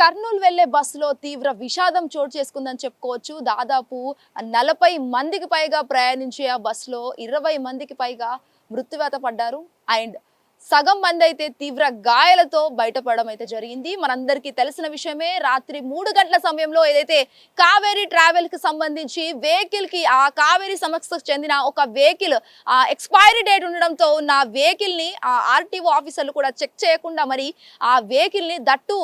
కర్నూలు వెళ్ళే బస్సులో తీవ్ర విషాదం చోటు చేసుకుందని చెప్పుకోవచ్చు. దాదాపు నలభై మందికి పైగా ప్రయాణించే ఆ బస్సులో ఇరవై మందికి పైగా మృత్యువాత పడ్డారు. అండ్ సగం మంది అయితే తీవ్ర గాయాలతో బయటపడడం అయితే జరిగింది. మనందరికీ తెలిసిన విషయమే రాత్రి మూడు గంటల సమయంలో ఏదైతే కావేరీ ట్రావెల్కి సంబంధించి వెహికల్కి ఆ కావేరీ సంస్థకు చెందిన ఒక వెహికల్ ఆ ఎక్స్పైరీ డేట్ ఉండడంతో ఉన్న వెహికల్ని ఆ ఆర్టీఓ ఆఫీసర్లు కూడా చెక్ చేయకుండా మరి ఆ వెహికల్ని దట్టు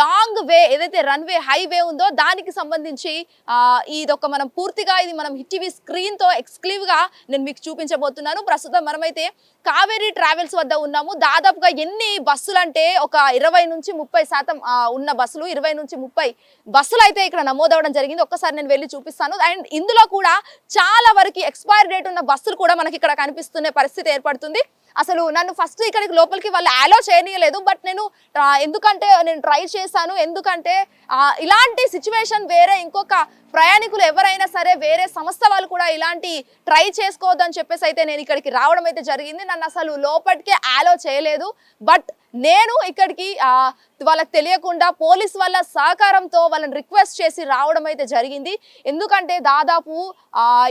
లాంగ్ వే ఏదైతే రన్వే హైవే ఉందో దానికి సంబంధించి ఆ ఇదొక మనం పూర్తిగా ఇది మనం టీవీ స్క్రీన్తో ఎక్స్క్లూజివ్గా నేను మీకు చూపించబోతున్నాను. ప్రస్తుతం మనమైతే కావేరీ ట్రావెల్స్ వద్ద ఉన్నాము. దాదాపుగా ఎన్ని బస్సులు అంటే ఒక ఇరవై నుంచి ముప్పై శాతం ఉన్న బస్సులు ఇరవై నుంచి ముప్పై బస్సులు అయితే ఇక్కడ నమోదవడం జరిగింది. ఒక్కసారి నేను వెళ్ళి చూపిస్తాను. అండ్ ఇందులో కూడా చాలా వరకు ఎక్స్పైర్ డేట్ ఉన్న బస్సులు కూడా మనకి ఇక్కడ కనిపిస్తున్న పరిస్థితి ఏర్పడుతుంది. అసలు నన్ను ఫస్ట్ ఇక్కడికి లోపలికి వాళ్ళు అలో చేయనీయలేదు బట్ నేను ఎందుకంటే నేను ట్రై చేశాను ఎందుకంటే ఇలాంటి సిచ్యువేషన్ వేరే ఇంకొక ప్రయాణికులు ఎవరైనా సరే వేరే సంస్థ వాళ్ళు కూడా ఇలాంటి ట్రై చేసుకోవద్దని చెప్పేసి అయితే నేను ఇక్కడికి రావడం అయితే జరిగింది. నన్ను అసలు లోపలికే అలో చేయలేదు బట్ నేను ఇక్కడికి వాళ్ళకి తెలియకుండా పోలీస్ వాళ్ళ సహకారంతో వాళ్ళని రిక్వెస్ట్ చేసి రావడం అయితే జరిగింది. ఎందుకంటే దాదాపు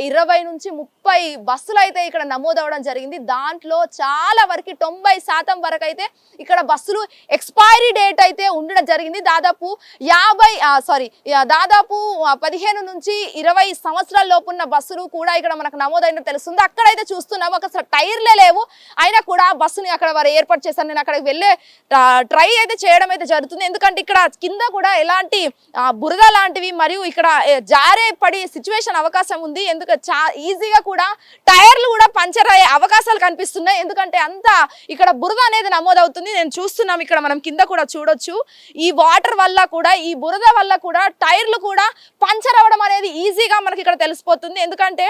ఇరవై నుంచి ముప్పై బస్సులు అయితే ఇక్కడ నమోదవడం జరిగింది. దాంట్లో చాలా వరకు తొంభై శాతం వరకు అయితే ఇక్కడ బస్సులు ఎక్స్పైరీ డేట్ అయితే ఉండడం జరిగింది. దాదాపు యాభై సారీ దాదాపు పదిహేను నుంచి ఇరవై సంవత్సరాల లోపు ఉన్న బస్సులు కూడా ఇక్కడ మనకు నమోదైన తెలుస్తుంది. అక్కడైతే చూస్తున్నాము అక్కడ టైర్లే లేవు. అయినా కూడా బస్సుని అక్కడ వారు ఏర్పాటు చేశారు. నేను అక్కడికి వెళ్ళే ట్రై అయితే చేయడం అయితే జరుగుతుంది. ఎందుకంటే ఇక్కడ కింద కూడా ఎలాంటి బురద లాంటివి మరియు ఇక్కడ జారే పడి సిచ్యువేషన్ అవకాశం ఉంది. ఎందుకంటే చా ఈజీగా కూడా టైర్లు కూడా పంచర్ అయ్యే అవకాశాలు కనిపిస్తున్నాయి. ఎందుకంటే అంత ఇక్కడ బురద అనేది నమోదవుతుంది. నేను చూస్తున్నాం ఇక్కడ మనం కింద కూడా చూడొచ్చు. ఈ వాటర్ వల్ల కూడా ఈ బురద వల్ల కూడా టైర్లు కూడా పంచర్ అవ్వడం అనేది ఈజీగా మనకి ఇక్కడ తెలిసిపోతుంది. ఎందుకంటే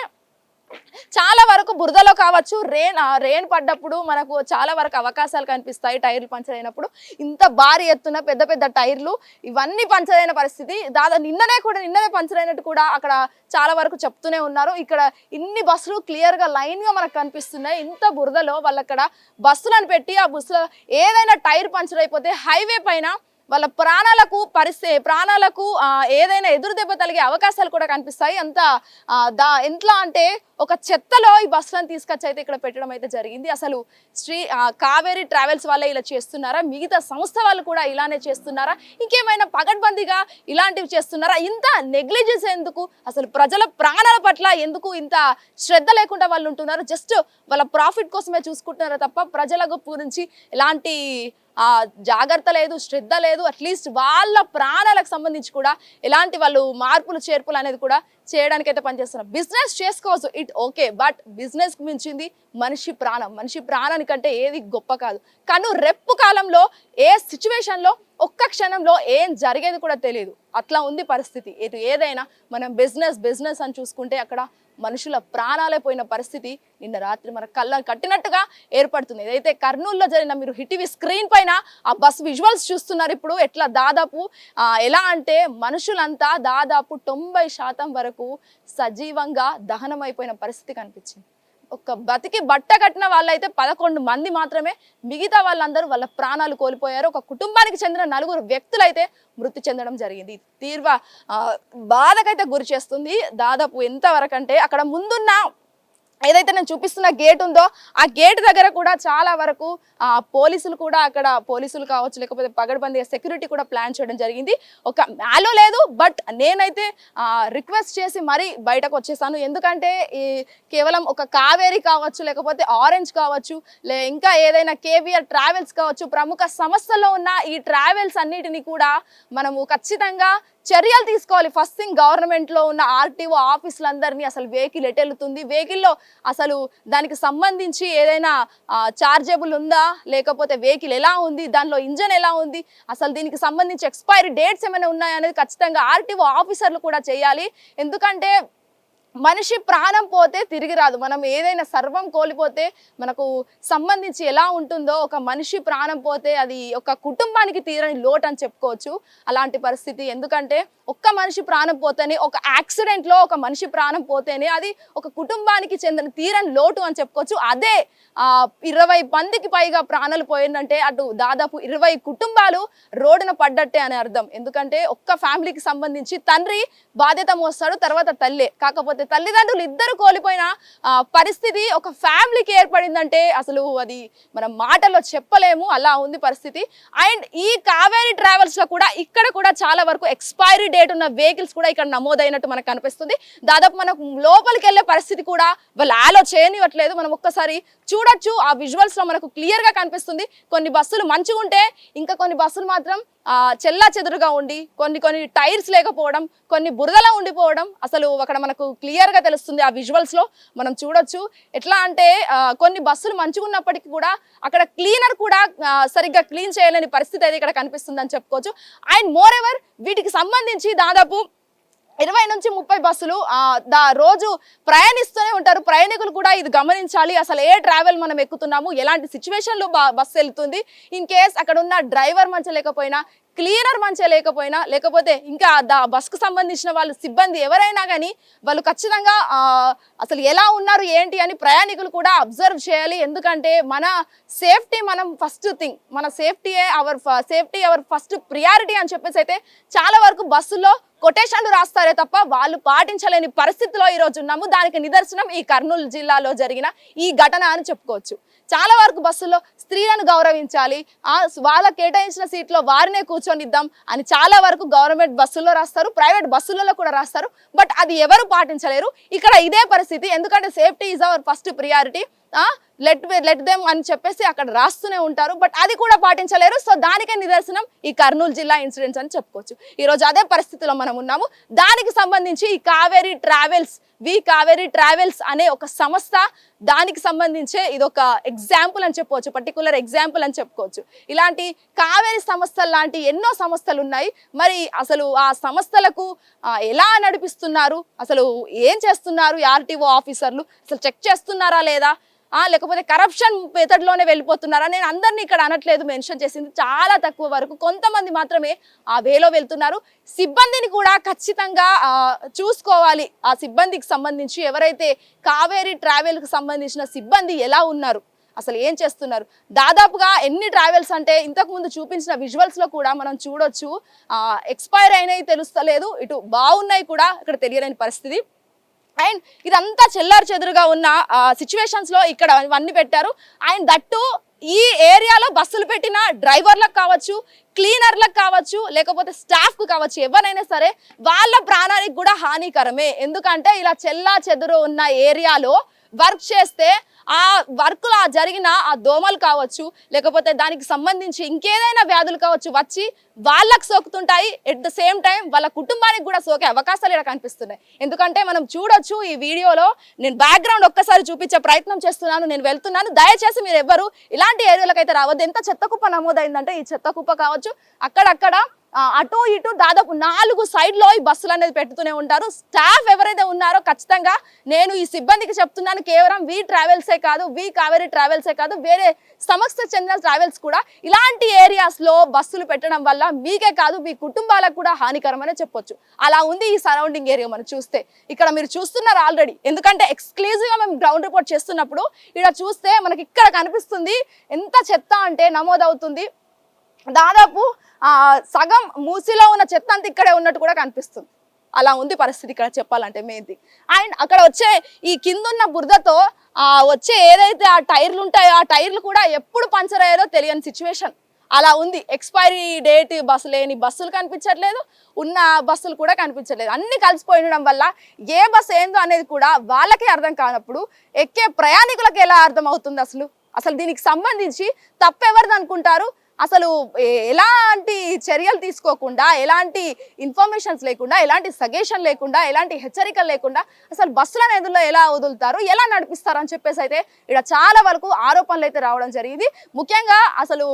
చాలా వరకు బురదలో కావచ్చు రెయిన్ రెయిన్ పడ్డప్పుడు మనకు చాలా వరకు అవకాశాలు కనిపిస్తాయి టైర్లు పంచర్ అయినప్పుడు. ఇంత భారీ ఎత్తున పెద్ద పెద్ద టైర్లు ఇవన్నీ పంచర్ అయిన పరిస్థితి. దాదాపు నిన్ననే కూడా నిన్ననే పంచర్ అయినట్టు కూడా అక్కడ చాలా వరకు చెప్తూనే ఉన్నారు. ఇక్కడ ఇన్ని బస్సులు క్లియర్గా లైన్గా మనకు కనిపిస్తున్నాయి. ఇంత బురదలో వాళ్ళు అక్కడ బస్సులను పెట్టి ఆ బస్సులో ఏదైనా టైర్ పంచర్ అయిపోతే హైవే పైన వాళ్ళ ప్రాణాలకు పరిస్థితి ప్రాణాలకు ఏదైనా ఎదురు దెబ్బ తలిగే అవకాశాలు కూడా కనిపిస్తాయి. అంత దా ఎంత అంటే ఒక చెత్తలో ఈ బస్సులను తీసుకొచ్చి అయితే ఇక్కడ పెట్టడం అయితే జరిగింది. అసలు శ్రీ కావేరి కావేరీ ట్రావెల్స్ వాళ్ళే ఇలా చేస్తున్నారా? మిగతా సంస్థ వాళ్ళు కూడా ఇలానే చేస్తున్నారా? ఇంకేమైనా పగడ్బందీగా ఇలాంటివి చేస్తున్నారా? ఇంత నెగ్లిజెన్స్ ఎందుకు? అసలు ప్రజల ప్రాణాల పట్ల ఎందుకు ఇంత శ్రద్ధ లేకుండా వాళ్ళు ఉంటున్నారు? జస్ట్ వాళ్ళ ప్రాఫిట్ కోసమే చూసుకుంటున్నారా తప్ప ప్రజల గురించి ఎలాంటి ఆ జాగ్రత్త లేదు శ్రద్ధ లేదు అట్లీస్ట్ వాళ్ళ ప్రాణాలకు సంబంధించి కూడా ఎలాంటి వాళ్ళు మార్పులు చేర్పులు అనేది కూడా చేయడానికి అయితే పనిచేస్తున్నారు. బిజినెస్ చేసుకోవచ్చు. రైట్ ఓకే బట్ బిజినెస్ మించింది మనిషి ప్రాణం. మనిషి ప్రాణానికంటే ఏది గొప్ప కాదు. కానీ రెప్పు కాలంలో ఏ సిచ్యువేషన్లో ఒక్క క్షణంలో ఏం జరిగేది కూడా తెలియదు అట్లా ఉంది పరిస్థితి. ఇటు ఏదైనా మనం బిజినెస్ బిజినెస్ అని చూసుకుంటే అక్కడ మనుషుల ప్రాణాలే పోయిన పరిస్థితి నిన్న రాత్రి మన కళ్ళ కట్టినట్టుగా ఏర్పడుతుంది. ఏదైతే కర్నూలులో జరిగిన మీరు హిటివి స్క్రీన్ పైన ఆ బస్ విజువల్స్ చూస్తున్నారు ఇప్పుడు ఎట్లా దాదాపు ఎలా అంటే మనుషులంతా దాదాపు తొంభై శాతం వరకు సజీవంగా దహనం అయిపోయిన పరిస్థితి కనిపించింది. ఒక బతికి బట్ట కట్టిన వాళ్ళైతే పదకొండు మంది మాత్రమే మిగతా వాళ్ళందరూ వాళ్ళ ప్రాణాలు కోల్పోయారు. ఒక కుటుంబానికి చెందిన నలుగురు వ్యక్తులైతే మృతి చెందడం జరిగింది. తీవ్ర బాధకైతే గురి చేస్తుంది. దాదాపు ఎంతవరకు అంటే అక్కడ ముందున్న ఏదైతే నేను చూపిస్తున్న గేట్ ఉందో ఆ గేట్ దగ్గర కూడా చాలా వరకు ఆ పోలీసులు కూడా అక్కడ పోలీసులు కావచ్చు లేకపోతే పగడబందీ సెక్యూరిటీ కూడా ప్లాన్ చేయడం జరిగింది. ఒక మ్యాలో లేదు బట్ నేనైతే రిక్వెస్ట్ చేసి మరీ బయటకు వచ్చేసాను. ఎందుకంటే ఈ కేవలం ఒక కావేరీ కావచ్చు లేకపోతే ఆరెంజ్ కావచ్చు లే ఇంకా ఏదైనా కేవీఆర్ ట్రావెల్స్ కావచ్చు ప్రముఖ సంస్థలో ఉన్న ఈ ట్రావెల్స్ అన్నిటిని కూడా మనము ఖచ్చితంగా చర్యలు తీసుకోవాలి. ఫస్ట్ థింగ్ గవర్నమెంట్లో ఉన్న ఆర్టీఓ ఆఫీసులందరినీ అసలు వెహికల్ ఎటెళ్తుంది వెహికల్లో అసలు దానికి సంబంధించి ఏదైనా చార్జబుల్ ఉందా? లేకపోతే వెహికల్ ఎలా ఉంది? దానిలో ఇంజన్ ఎలా ఉంది? అసలు దీనికి సంబంధించి ఎక్స్పైరీ డేట్స్ ఏమైనా ఉన్నాయా అనేది ఖచ్చితంగా ఆర్టీఓ ఆఫీసర్లు కూడా చేయాలి. ఎందుకంటే మనిషి ప్రాణం పోతే తిరిగి రాదు. మనం ఏదైనా సర్వం కోల్పోతే మనకు సంబంధించి ఎలా ఉంటుందో ఒక మనిషి ప్రాణం పోతే అది ఒక కుటుంబానికి తీరని లోటు అని చెప్పుకోవచ్చు. అలాంటి పరిస్థితి. ఎందుకంటే ఒక్క మనిషి ప్రాణం పోతేనే ఒక యాక్సిడెంట్లో ఒక మనిషి ప్రాణం పోతేనే అది ఒక కుటుంబానికి చెందిన తీరని లోటు అని చెప్పుకోవచ్చు. అదే ఇరవై మందికి పైగా ప్రాణాలు పోయిందంటే అటు దాదాపు ఇరవై కుటుంబాలు రోడ్డున పడ్డట్టే అని అర్థం. ఎందుకంటే ఒక్క ఫ్యామిలీకి సంబంధించి తండ్రి బాధ్యత మోస్తాడు తర్వాత తల్లే. కాకపోతే తల్లిదండ్రులు ఇద్దరు కోల్పోయిన పరిస్థితి ఒక ఫ్యామిలీకి ఏర్పడిందంటే అసలు అది మనం మాటల్లో చెప్పలేము అలా ఉంది పరిస్థితి. అండ్ ఈ కావేరీ ట్రావెల్స్లో కూడా ఇక్కడ కూడా చాలా వరకు ఎక్స్పైరీ డేట్ ఉన్న వెహికల్స్ కూడా ఇక్కడ నమోదైనట్టు మనకు కనిపిస్తుంది. దాదాపు మనకు లోపలికి వెళ్ళే పరిస్థితి కూడా వాళ్ళు ఆలో చేయనివ్వట్లేదు మనం ఒక్కసారి చూడొచ్చు ఆ విజువల్స్లో మనకు క్లియర్గా కనిపిస్తుంది. కొన్ని బస్సులు మంచిగా ఉంటే ఇంకా కొన్ని బస్సులు మాత్రం చెల్లా చెదురుగా ఉండి కొన్ని కొన్ని టైర్స్ లేకపోవడం కొన్ని బురదలా ఉండిపోవడం అసలు అక్కడ మనకు క్లియర్గా తెలుస్తుంది ఆ విజువల్స్లో మనం చూడొచ్చు. ఎట్లా అంటే కొన్ని బస్సులు మంచిగా ఉన్నప్పటికీ కూడా అక్కడ క్లీనర్ కూడా సరిగ్గా క్లీన్ చేయలేని పరిస్థితి అయితే ఇక్కడ కనిపిస్తుందని చెప్పుకోవచ్చు. అండ్ మోర్ ఎవర్ వీటికి సంబంధించి దాదాపు ఇరవై నుంచి ముప్పై బస్సులు దా రోజు ప్రయాణిస్తూనే ఉంటారు. ప్రయాణికులు కూడా ఇది గమనించాలి. అసలు ఏ ట్రావెల్ మనం ఎక్కుతున్నాము? ఎలాంటి సిచ్యువేషన్లో బస్సు వెళ్తుంది? ఇన్ కేస్ అక్కడ ఉన్న డ్రైవర్ మంచి లేకపోయినా క్లీనర్ మంచిగా లేకపోయినా లేకపోతే ఇంకా దా బస్కు సంబంధించిన వాళ్ళు సిబ్బంది ఎవరైనా కానీ వాళ్ళు ఖచ్చితంగా అసలు ఎలా ఉన్నారు ఏంటి అని ప్రయాణికులు కూడా అబ్జర్వ్ చేయాలి. ఎందుకంటే మన సేఫ్టీ మనం ఫస్ట్ థింగ్ మన సేఫ్టీయే our safety our first priority అని చెప్పేసి అయితే చాలా వరకు బస్సులో కొటేషన్లు రాస్తారే తప్ప వాళ్ళు పాటించలేని పరిస్థితిలో ఈ రోజు ఉన్నాము. దానికి నిదర్శనం ఈ కర్నూలు జిల్లాలో జరిగిన ఈ ఘటన అని చెప్పుకోవచ్చు. చాలా వరకు బస్సుల్లో స్త్రీలను గౌరవించాలి. ఆ వాళ్ళ కేటాయించిన సీట్లో వారినే కూర్చొనిద్దాం అని చాలా వరకు గవర్నమెంట్ బస్సుల్లో రాస్తారు. ప్రైవేట్ బస్సులలో కూడా రాస్తారు. బట్ అది ఎవరు పాటించలేరు. ఇక్కడ ఇదే పరిస్థితి. ఎందుకంటే safety is our first priority. Let let them అని చెప్పేసి అక్కడ రాస్తూనే ఉంటారు. బట్ అది కూడా పాటించలేరు. సో దానికే నిదర్శనం ఈ కర్నూలు జిల్లా ఇన్సిడెంట్స్ అని చెప్పుకోవచ్చు. ఈరోజు అదే పరిస్థితిలో మనం ఉన్నాము. దానికి సంబంధించి ఈ Kaveri travels V Kaveri travels అనే ఒక సంస్థ దానికి సంబంధించే ఇది ఒక ఎగ్జాంపుల్ అని చెప్పుకోవచ్చు పర్టికులర్ ఎగ్జాంపుల్ అని చెప్పుకోవచ్చు. ఇలాంటి కావేరీ సంస్థలు లాంటి ఎన్నో సంస్థలు ఉన్నాయి. మరి అసలు ఆ సంస్థలకు ఎలా నడిపిస్తున్నారు? అసలు ఏం చేస్తున్నారు? ఆర్టీఓ ఆఫీసర్లు అసలు చెక్ చేస్తున్నారా లేదా? లేకపోతే కరప్షన్ మెథడ్లోనే వెళ్ళిపోతున్నారా? నేను అందరినీ ఇక్కడ అనట్లేదు మెన్షన్ చేసింది చాలా తక్కువ వరకు. కొంతమంది మాత్రమే ఆ వేలో వెళ్తున్నారు. సిబ్బందిని కూడా ఖచ్చితంగా చూసుకోవాలి. ఆ సిబ్బందికి సంబంధించి ఎవరైతే కావేరీ ట్రావెల్కి సంబంధించిన సిబ్బంది ఎలా ఉన్నారు అసలు ఏం చేస్తున్నారు? దాదాపుగా ఎన్ని ట్రావెల్స్ అంటే ఇంతకుముందు చూపించిన విజువల్స్లో కూడా మనం చూడొచ్చు. ఎక్స్పైర్ అయినవి తెలుస్తలేదు. ఇటు బాగున్నాయి కూడా ఇక్కడ తెలియలేని పరిస్థితి. అండ్ ఇదంతా చెల్లారు చెదురుగా ఉన్న సిచ్యువేషన్స్లో ఇక్కడ ఇవన్నీ పెట్టారు. అండ్ దట్టు ఈ ఏరియాలో బస్సులు పెట్టిన డ్రైవర్లకు కావచ్చు క్లీనర్లకు కావచ్చు లేకపోతే స్టాఫ్కు కావచ్చు ఎవరైనా సరే వాళ్ళ ప్రాణానికి కూడా హానికరమే. ఎందుకంటే ఇలా చెల్లా చెదురు ఉన్న ఏరియాలో వర్క్ చేస్తే ఆ వర్క్లో ఆ జరిగిన ఆ దోమలు కావచ్చు లేకపోతే దానికి సంబంధించి ఇంకేదైనా వ్యాధులు కావచ్చు వచ్చి వాళ్ళకు సోకుతుంటాయి. ఎట్ ద సేమ్ టైం వాళ్ళ కుటుంబానికి కూడా సోకే అవకాశాలు ఇక్కడ కనిపిస్తున్నాయి. ఎందుకంటే మనం చూడొచ్చు ఈ వీడియోలో నేను బ్యాక్గ్రౌండ్ ఒక్కసారి చూపించే ప్రయత్నం చేస్తున్నాను నేను వెళ్తున్నాను. దయచేసి మీరు ఎవ్వరు ఇలాంటి ఏరియాలకు అయితే రావద్దు. ఎంత చెత్త కుప్ప నమోదైందంటే ఈ చెత్త కుప్ప కావచ్చు అక్కడక్కడ అటు ఇటు దాదాపు నాలుగు సైడ్లో ఈ బస్సులు అనేది పెట్టుతూనే ఉంటారు. స్టాఫ్ ఎవరైతే ఉన్నారో ఖచ్చితంగా నేను ఈ సిబ్బందికి చెప్తున్నాను కేవలం వి ట్రావెల్సే కాదు వి కావేరీ ట్రావెల్సే కాదు వేరే సంస్థకు చెందిన ట్రావెల్స్ కూడా ఇలాంటి ఏరియాస్లో బస్సులు పెట్టడం వల్ల మీకే కాదు మీ కుటుంబాలకు కూడా హానికరమనే చెప్పొచ్చు. అలా ఉంది ఈ సరౌండింగ్ ఏరియా మనం చూస్తే. ఇక్కడ మీరు చూస్తున్నారు ఆల్రెడీ ఎందుకంటే ఎక్స్క్లూజివ్గా మేము గ్రౌండ్ రిపోర్ట్ చేస్తున్నప్పుడు ఇక్కడ చూస్తే మనకి ఇక్కడ కనిపిస్తుంది ఎంత చెత్త అంటే నమోదవుతుంది. దాదాపు సగం మూసిలో ఉన్న చెత్త అంతా ఇక్కడే ఉన్నట్టు కూడా కనిపిస్తుంది. అలా ఉంది పరిస్థితి ఇక్కడ చెప్పాలంటే మేది అండ్ అక్కడ వచ్చే ఈ కిందున్న బురదతో ఆ వచ్చే ఏదైతే ఆ టైర్లు ఉంటాయో ఆ టైర్లు కూడా ఎప్పుడు పంచర్ అయ్యారో తెలియని సిచ్యువేషన్. అలా ఉంది. ఎక్స్పైరీ డేట్ బస్సు లేని బస్సులు కనిపించట్లేదు ఉన్న బస్సులు కూడా కనిపించట్లేదు. అన్ని కలిసిపోయి ఉండడం వల్ల ఏ బస్సు ఏందో అనేది కూడా వాళ్ళకే అర్థం కానప్పుడు ఎక్కే ప్రయాణికులకు ఎలా అర్థం అవుతుంది అసలు? అసలు దీనికి సంబంధించి తప్పెవరిది అనుకుంటారు? అసలు ఎలాంటి చర్యలు తీసుకోకుండా ఎలాంటి ఇన్ఫర్మేషన్స్ లేకుండా ఎలాంటి సజెషన్ లేకుండా ఎలాంటి హెచ్చరికలు లేకుండా అసలు బస్సుల నిధుల్లో ఎలా వదులుతారు ఎలా నడిపిస్తారు అని చెప్పేసి అయితే ఇక్కడ చాలా వరకు ఆరోపణలు అయితే రావడం జరిగింది. ముఖ్యంగా అసలు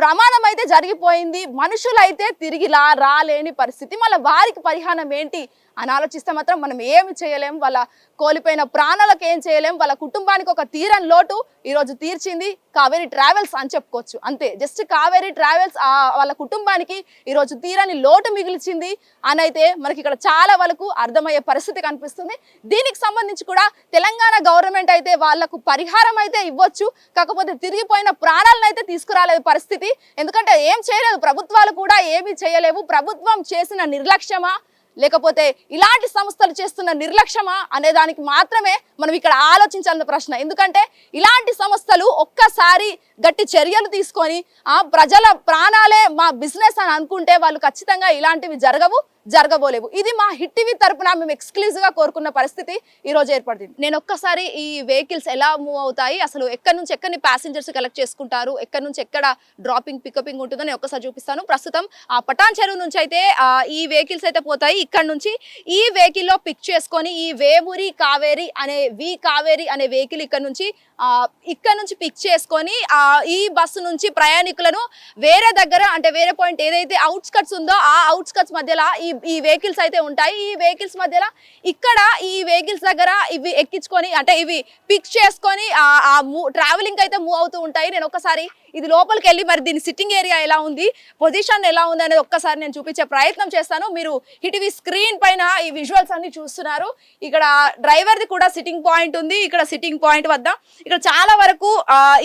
ప్రమాదం అయితే జరిగిపోయింది మనుషులైతే తిరిగి లా రాలేని పరిస్థితి మళ్ళీ వారికి పరిహారం ఏంటి అని ఆలోచిస్తే మాత్రం మనం ఏమి చేయలేం. వాళ్ళ కోల్పోయిన ప్రాణాలకు ఏం చేయలేం. వాళ్ళ కుటుంబానికి ఒక తీరని లోటు ఈరోజు తీర్చింది కావేరీ ట్రావెల్స్ అని చెప్పుకోవచ్చు. అంతే. జస్ట్ కావేరీ ట్రావెల్స్ వాళ్ళ కుటుంబానికి ఈరోజు తీరని లోటు మిగిల్చింది అని అయితే మనకి ఇక్కడ చాలా వరకు అర్థమయ్యే పరిస్థితి కనిపిస్తుంది. దీనికి సంబంధించి కూడా తెలంగాణ గవర్నమెంట్ అయితే వాళ్ళకు పరిహారం అయితే ఇవ్వచ్చు. కాకపోతే తిరిగిపోయిన ప్రాణాలను అయితే తీసుకురాలేదు పరిస్థితి. ఎందుకంటే ఏం చేయలేదు. ప్రభుత్వాలు కూడా ఏమీ చేయలేవు. ప్రభుత్వం చేసిన నిర్లక్ష్యమా? లేకపోతే ఇలాంటి సంస్థలు చేస్తున్న నిర్లక్ష్యమా అనే దానికి మాత్రమే మనం ఇక్కడ ఆలోచించాల్సిన ప్రశ్న. ఎందుకంటే ఇలాంటి సంస్థలు ఒక్కసారి గట్టి చర్యలు తీసుకొని ఆ ప్రజల ప్రాణాలే మా బిజినెస్ అని అనుకుంటే వాళ్ళు ఖచ్చితంగా ఇలాంటివి జరగవు. జరగబోలేవు. ఇది మా హిట్ టీవీ తరపున మేము ఎక్స్క్లూజివ్గా కోరుకున్న పరిస్థితి ఈ రోజు ఏర్పడింది. నేను ఒక్కసారి ఈ వెహికల్స్ ఎలా మూవ్ అవుతాయి అసలు ఎక్కడి నుంచి ఎక్కడిని ప్యాసింజర్స్ కలెక్ట్ చేసుకుంటారు ఎక్కడి నుంచి ఎక్కడ డ్రాపింగ్ పికపింగ్ ఉంటుందో నేను ఒక్కసారి చూపిస్తాను. ప్రస్తుతం ఆ పటాన్ చెరువు నుంచి అయితే ఈ వెహికల్స్ అయితే పోతాయి. ఇక్కడ నుంచి ఈ వెహికల్లో పిక్ చేసుకొని ఈ వేమూరి కావేరి అనే వి కావేరి అనే వెహికల్ ఇక్కడ నుంచి ఇక్కడ నుంచి పిక్ చేసుకొని ఈ బస్సు నుంచి ప్రయాణికులను వేరే దగ్గర అంటే వేరే పాయింట్ ఏదైతే అవుట్స్కట్స్ ఉందో ఆ అవుట్స్కట్స్ మధ్యలో ఈ ఈ వెహికల్స్ అయితే ఉంటాయి. ఈ వెహికల్స్ మధ్యలో ఇక్కడ ఈ వెహికల్స్ దగ్గర ఇవి ఎక్కించుకొని అంటే ఇవి పిక్ చేసుకొని ఆ మూ ట్రావెలింగ్ అయితే మూవ్ అవుతూ ఉంటాయి. నేను ఒకసారి ఇది లోపలికి వెళ్ళి మరి దీని సిట్టింగ్ ఏరియా ఎలా ఉంది పొజిషన్ ఎలా ఉంది అనేది ఒక్కసారి నేను చూపించే ప్రయత్నం చేస్తాను. మీరు ఇటువి స్క్రీన్ పైన ఈ విజువల్స్ అన్ని చూస్తున్నారు. ఇక్కడ డ్రైవర్ది కూడా సిట్టింగ్ పాయింట్ ఉంది. ఇక్కడ సిట్టింగ్ పాయింట్ వద్ద ఇక్కడ చాలా వరకు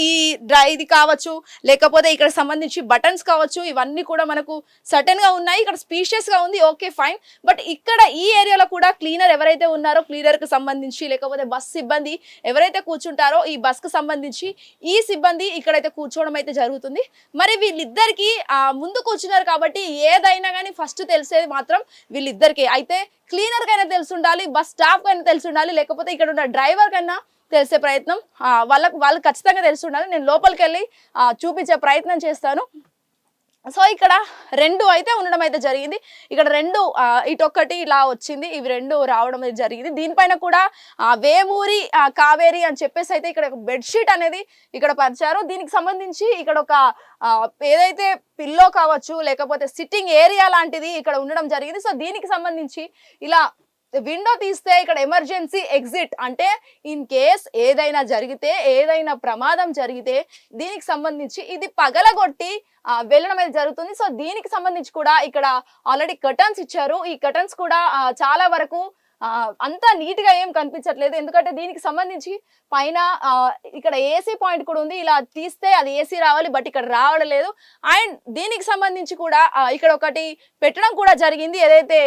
ఈ డ్రై ఇది కావచ్చు లేకపోతే ఇక్కడ సంబంధించి బటన్స్ కావచ్చు ఇవన్నీ కూడా మనకు సటన్గా ఉన్నాయి. ఇక్కడ స్పీషియస్గా ఉంది ఓకే ఫైన్ బట్ ఇక్కడ ఈ ఏరియాలో కూడా క్లీనర్ ఎవరైతే ఉన్నారో క్లీనర్కు సంబంధించి లేకపోతే బస్ సిబ్బంది ఎవరైతే కూర్చుంటారో ఈ బస్కు సంబంధించి ఈ సిబ్బంది ఇక్కడైతే కూర్చోవడం అయితే జరుగుతుంది. మరి వీళ్ళిద్దరికి ముందు కూర్చున్నారు కాబట్టి ఏదైనా కానీ ఫస్ట్ తెలిసేది మాత్రం వీళ్ళిద్దరికి. అయితే క్లీనర్ కైనా తెలిసి ఉండాలి బస్ స్టాఫ్ కైనా తెలిసి ఉండాలి లేకపోతే ఇక్కడ ఉన్న డ్రైవర్ కన్నా తెలిసే ప్రయత్నం. వాళ్ళకు వాళ్ళు ఖచ్చితంగా తెలిసి ఉండాలి. నేను లోపలికి వెళ్ళి చూపించే ప్రయత్నం చేస్తాను. సో ఇక్కడ రెండు అయితే ఉండడం అయితే జరిగింది. ఇక్కడ రెండు ఇటొక్కటి ఇలా వచ్చింది. ఇవి రెండు రావడం అయితే జరిగింది. దీనిపైన కూడా వేమూరి కావేరి అని చెప్పేసి అయితే ఇక్కడ ఒక బెడ్షీట్ అనేది ఇక్కడ పరిచారు. దీనికి సంబంధించి ఇక్కడ ఒక ఏదైతే పిల్లో కావచ్చు లేకపోతే సిట్టింగ్ ఏరియా లాంటిది ఇక్కడ ఉండడం జరిగింది. సో దీనికి సంబంధించి ఇలా విండో తీస్తే ఇక్కడ ఎమర్జెన్సీ ఎగ్జిట్. అంటే ఇన్ కేస్ ఏదైనా జరిగితే ఏదైనా ప్రమాదం జరిగితే దీనికి సంబంధించి ఇది పగలగొట్టి వెళ్ళడం అనేది జరుగుతుంది. సో దీనికి సంబంధించి కూడా ఇక్కడ ఆల్రెడీ కటన్స్ ఇచ్చారు. ఈ కటన్స్ కూడా చాలా వరకు అంతా నీట్గా ఏం కనిపించట్లేదు. ఎందుకంటే దీనికి సంబంధించి పైన ఇక్కడ ఏసీ పాయింట్ కూడా ఉంది. ఇలా తీస్తే అది ఏసీ రావాలి బట్ ఇక్కడ రావడం లేదు. అండ్ దీనికి సంబంధించి కూడా ఇక్కడ ఒకటి పెట్టడం కూడా జరిగింది. ఏదైతే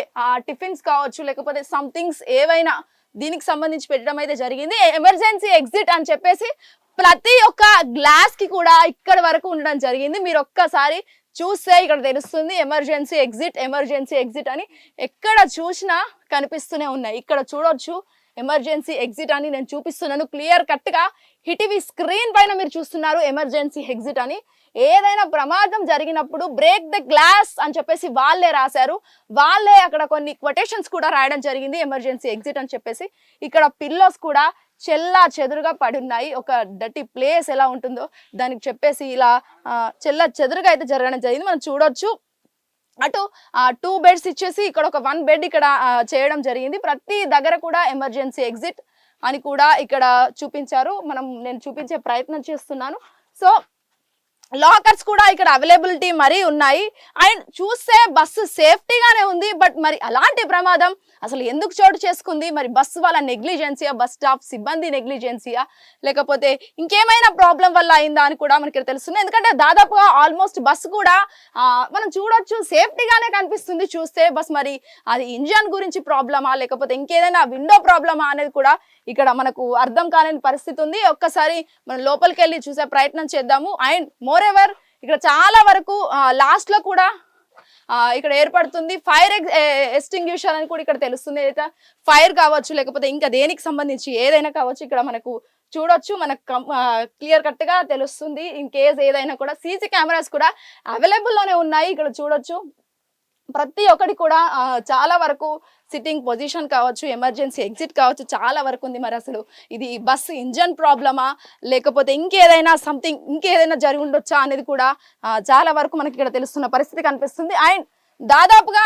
టిఫిన్స్ కావచ్చు లేకపోతే సంథింగ్స్ ఏవైనా దీనికి సంబంధించి పెట్టడం అయితే జరిగింది. ఎమర్జెన్సీ ఎగ్జిట్ అని చెప్పేసి ప్రతి ఒక్క గ్లాస్కి కూడా ఇక్కడ వరకు ఉండడం జరిగింది. మీరు ఒక్కసారి చూస్తే ఇక్కడ తెలుస్తుంది ఎమర్జెన్సీ ఎగ్జిట్ ఎమర్జెన్సీ ఎగ్జిట్ అని ఎక్కడ చూసినా కనిపిస్తూనే ఉన్నాయి. ఇక్కడ చూడొచ్చు ఎమర్జెన్సీ ఎగ్జిట్ అని నేను చూపిస్తున్నాను. క్లియర్ కట్గా హిటివి స్క్రీన్ పైన మీరు చూస్తున్నారు ఎమర్జెన్సీ ఎగ్జిట్ అని. ఏదైనా ప్రమాదం జరిగినప్పుడు బ్రేక్ ద గ్లాస్ అని చెప్పేసి వాళ్ళే రాశారు. వాళ్ళే అక్కడ కొన్ని కొటేషన్స్ కూడా రాయడం జరిగింది ఎమర్జెన్సీ ఎగ్జిట్ అని చెప్పేసి. ఇక్కడ పిల్లోస్ కూడా చెల్లా చెదురుగా పడి ఉన్నాయి ఒక డర్టీ ప్లేస్ ఎలా ఉంటుందో దానికి చెప్పేసి ఇలా చెల్లా చెదురుగా అయితే జరగడం జరిగింది. మనం చూడొచ్చు. అటు టూ బెడ్స్ ఇచ్చేసి ఇక్కడ ఒక వన్ బెడ్ ఇక్కడ చేయడం జరిగింది. ప్రతి దగ్గర కూడా ఎమర్జెన్సీ ఎగ్జిట్ అని కూడా ఇక్కడ చూపించారు. మనం నేను చూపించే ప్రయత్నం చేస్తున్నాను. సో లాకర్స్ కూడా ఇక్కడ అవైలబిలిటీ మరీ ఉన్నాయి. అండ్ చూస్తే బస్సు సేఫ్టీగానే ఉంది బట్ మరి అలాంటి ప్రమాదం అసలు ఎందుకు చోటు చేసుకుంది? మరి బస్సు వాళ్ళ నెగ్లిజెన్సీయా బస్ స్టాప్ సిబ్బంది నెగ్లిజెన్సీయా? లేకపోతే ఇంకేమైనా ప్రాబ్లం వల్ల అయిందా అని కూడా మనకి ఇక్కడ తెలుస్తుంది. ఎందుకంటే దాదాపుగా ఆల్మోస్ట్ బస్సు కూడా మనం చూడొచ్చు సేఫ్టీగానే కనిపిస్తుంది. చూస్తే బస్ మరి అది ఇంజన్ గురించి ప్రాబ్లమా లేకపోతే ఇంకేదైనా విండో ప్రాబ్లమా అనేది కూడా ఇక్కడ మనకు అర్థం కాలేని పరిస్థితి ఉంది. ఒక్కసారి మనం లోపలికి వెళ్ళి చూసే ప్రయత్నం చేద్దాము. అండ్ మోర్ ఎవర్ ఇక్కడ చాలా వరకు లాస్ట్లో కూడా ఇక్కడ ఏర్పడుతుంది. ఫైర్ ఎక్స్టింగ్యూషన్ అని కూడా ఇక్కడ తెలుస్తుంది. అయితే ఫైర్ కావచ్చు లేకపోతే ఇంకా దేనికి సంబంధించి ఏదైనా కావచ్చు ఇక్కడ మనకు చూడొచ్చు. మనకు క్లియర్ కట్గా తెలుస్తుంది. ఇన్ కేస్ ఏదైనా కూడా సీసీ కెమెరాస్ కూడా అవైలబుల్లోనే ఉన్నాయి. ఇక్కడ చూడొచ్చు. ప్రతి ఒక్కటి కూడా చాలా వరకు సిట్టింగ్ పొజిషన్ కావచ్చు ఎమర్జెన్సీ ఎగ్జిట్ కావచ్చు చాలా వరకు ఉంది. మరి అసలు ఇది బస్సు ఇంజన్ ప్రాబ్లమా లేకపోతే ఇంకేదైనా సంథింగ్ ఇంకేదైనా జరిగి ఉండొచ్చా అనేది కూడా చాలా వరకు మనకి ఇక్కడ తెలుస్తున్న పరిస్థితి కనిపిస్తుంది. అండ్ దాదాపుగా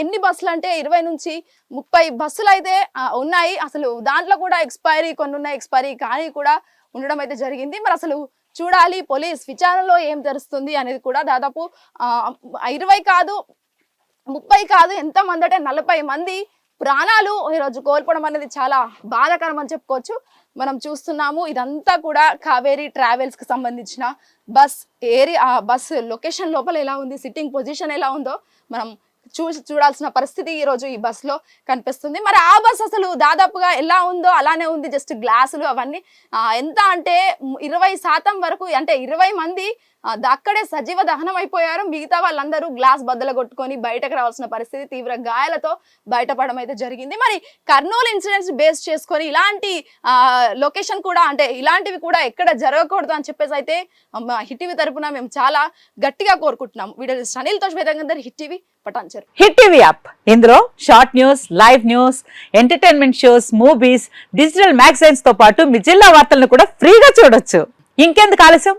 ఎన్ని బస్సులు అంటే ఇరవై నుంచి ముప్పై బస్సులు అయితే ఉన్నాయి. అసలు దాంట్లో కూడా ఎక్స్పైరీ కొన్ని ఉన్నాయి ఎక్స్పైరీ కానీ కూడా ఉండడం అయితే జరిగింది. మరి అసలు చూడాలి పోలీస్ విచారణలో ఏం తెలుస్తుంది అనేది కూడా దాదాపు ఇరవై కాదు ముప్పై కాదు ఎంత మంది అంటే నలభై మంది ప్రాణాలు ఈరోజు కోల్పోవడం అనేది చాలా బాధాకరం అని చెప్పుకోవచ్చు. మనం చూస్తున్నాము ఇదంతా కూడా కావేరీ ట్రావెల్స్కి సంబంధించిన బస్ ఏరియా ఆ బస్ లొకేషన్ లోపల ఎలా ఉంది సిట్టింగ్ పొజిషన్ ఎలా ఉందో మనం చూ చూడాల్సిన పరిస్థితి ఈరోజు ఈ బస్సులో కనిపిస్తుంది. మరి ఆ బస్ అసలు దాదాపుగా ఎలా ఉందో అలానే ఉంది జస్ట్ గ్లాసులు అవన్నీ. ఎంత అంటే ఇరవై శాతం వరకు అంటే ఇరవై మంది అక్కడే సజీవ దహనం అయిపోయారు. మిగతా వాళ్ళందరూ గ్లాస్ బద్దలు కొట్టుకొని బయటకు రావాల్సిన పరిస్థితి తీవ్ర గాయాలతో బయటపడడం అయితే జరిగింది. మరి కర్నూలు ఇన్సిడెంట్స్ బేస్ చేసుకొని ఇలాంటి లొకేషన్ కూడా అంటే ఇలాంటివి కూడా ఎక్కడ జరగకూడదు అని చెప్పేసి అయితే మా హిట్ టీవీ తరపున మేము చాలా గట్టిగా కోరుకుంటున్నాం. వీడియో అనిల్తో శ్వేతంగందర్ Hit TV Patancheru. Hit TV app. ఇందులో short news live news entertainment shows movies digital మ్యాగజైన్స్తో పాటు మీ జిల్లా వార్తలను కూడా ఫ్రీగా చూడొచ్చు. ఇంకెందుకు ఆలస్యం?